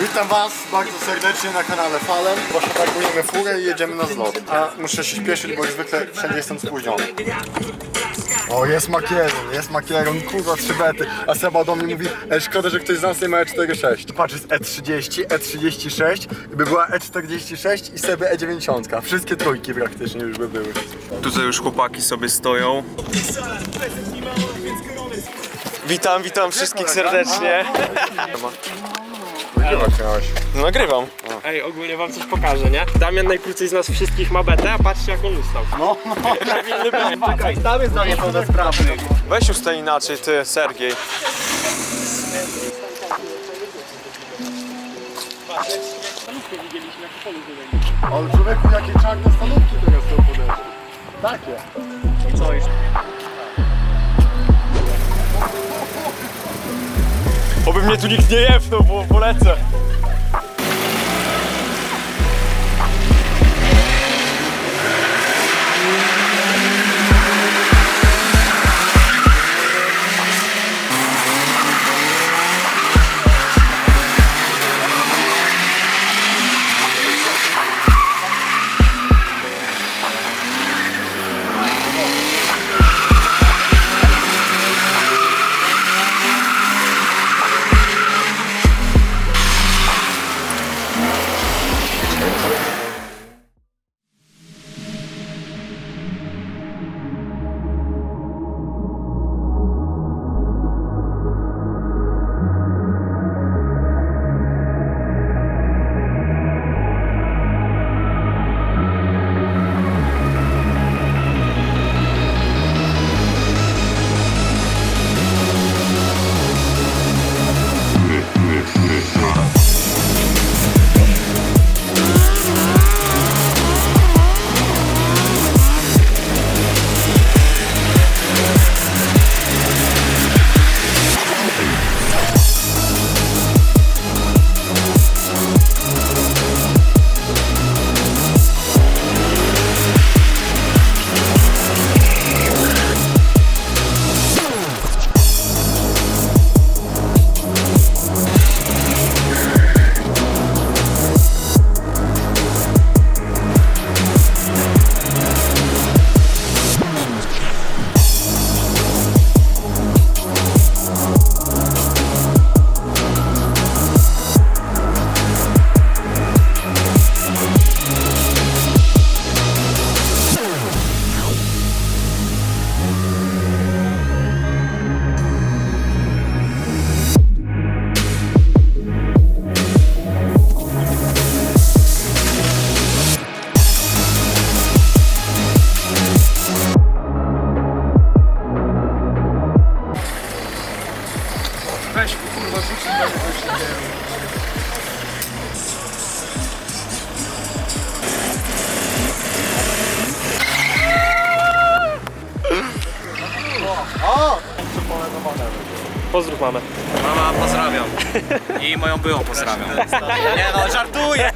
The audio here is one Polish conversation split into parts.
Witam Was bardzo serdecznie na kanale Falem. Właśnie parkujemy furę i jedziemy na zlot. A muszę się śpieszyć, bo jak zwykle wszędzie jestem spóźniony. O, jest makieron, jest makieron, kurwa, trzy bety. A Seba do mnie mówi, e, szkoda, że ktoś z nas nie ma E46. Patrz, jest E30, E36, by była E46 i Seby E90. Wszystkie trójki praktycznie już by były. Tutaj już chłopaki sobie stoją. Witam, witam wszystkich serdecznie. No, nagrywam. Ej, ogólnie wam coś pokażę, nie? Damian najkrócej z nas wszystkich ma betę, a patrzcie jak on ustał. No, no. Tam jest dla mnie pełnosprawny. Weź już to inaczej, ty, Sergiej. Ale człowieku, jakie czarne stalówki teraz są podeszły. Takie. Co już? Tu nikt nie jefnął, bo polecę. Pozdrów mamę. Mama, pozdrawiam. I moją byłą pozdrawiam. Nie no, żartuję.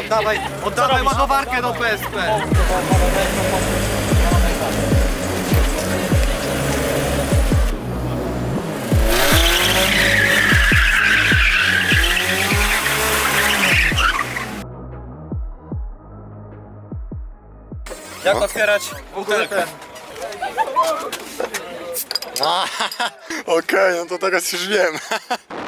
Oddawaj, oddawaj ładowarkę do PSP. Jak otwierać butelkę? Okej, no to teraz już wiem.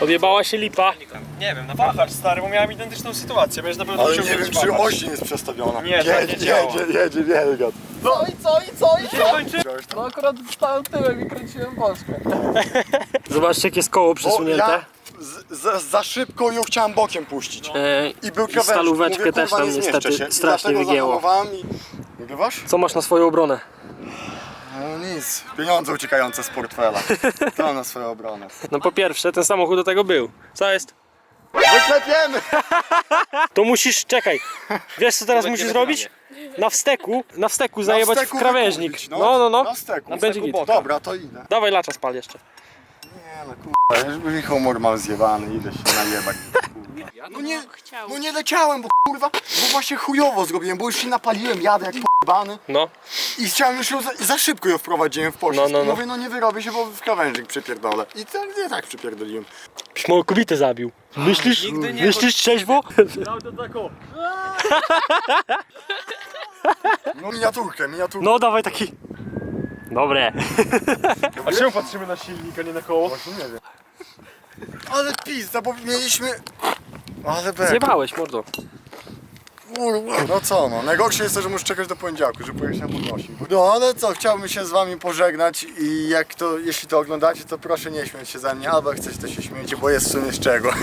Odjebała się lipa. Nie wiem, na pachacz stary, bo miałem identyczną sytuację, będziesz na pewno Ale musiał nie wiem, wziąć czy pachacz. osi jest przestawiona. Nie, tak nie jedzie, działa. jedzie, jedzie, wielgat. No i co, i co, i co? No akurat stałem tyłem i kręciłem boczkę. Zobaczcie jakie jest koło przesunięte. ja z, za, za szybko ją chciałem bokiem puścić. E, I był krawędź. stalóweczkę Mówię, też kurwa, tam nie zmieszczę niestety się. I strasznie dlatego wygięło. zahamowałem i... Nagrywasz? Co masz na swoją obronę? No nic, pieniądze uciekające z portfela. To na swoją obronę. No po pierwsze, ten samochód do tego był. Co jest? Wyklepiemy! To musisz, czekaj. Wiesz co teraz musisz zrobić? Na wsteku, na wsteku zajebać steku w krawężnik. wykurwić, No, no, no. Na steku. I będzie git. Dobra, to idę. Dawaj lacza spal jeszcze. Nie no kurwa, już mi humor mam zjebany, idę się najebać. No nie, no nie leciałem, bo kurwa, bo właśnie chujowo zrobiłem, bo już się napaliłem, jadę jak pojebany No. i chciałem już ją za, za szybko ją wprowadziłem w poślizg. No, no, no. Mówię, no nie wyrobię się, bo w krawężnik przypierdolę. I tak, nie tak przypierdoliłem. Kobietę zabił. Myślisz? Nigdy nie- Myślisz trzeźwo? No miniaturkę, miniaturkę. No dawaj taki. Dobre. A czemu patrzymy na silnik, a nie na koło? Właśnie nie wiem. Ale pizda, bo mieliśmy... Ale bek. Zjebałeś, mordo. Kurwa. No co no, najgorsze jest to, że muszę czekać do poniedziałku, żeby pojechać na podnośnik. No ale co, chciałbym się z wami pożegnać i jak to, jeśli to oglądacie, to proszę nie śmiać się ze mnie, albo jak chcecie to się śmiejcie, bo jest w sumie z czego.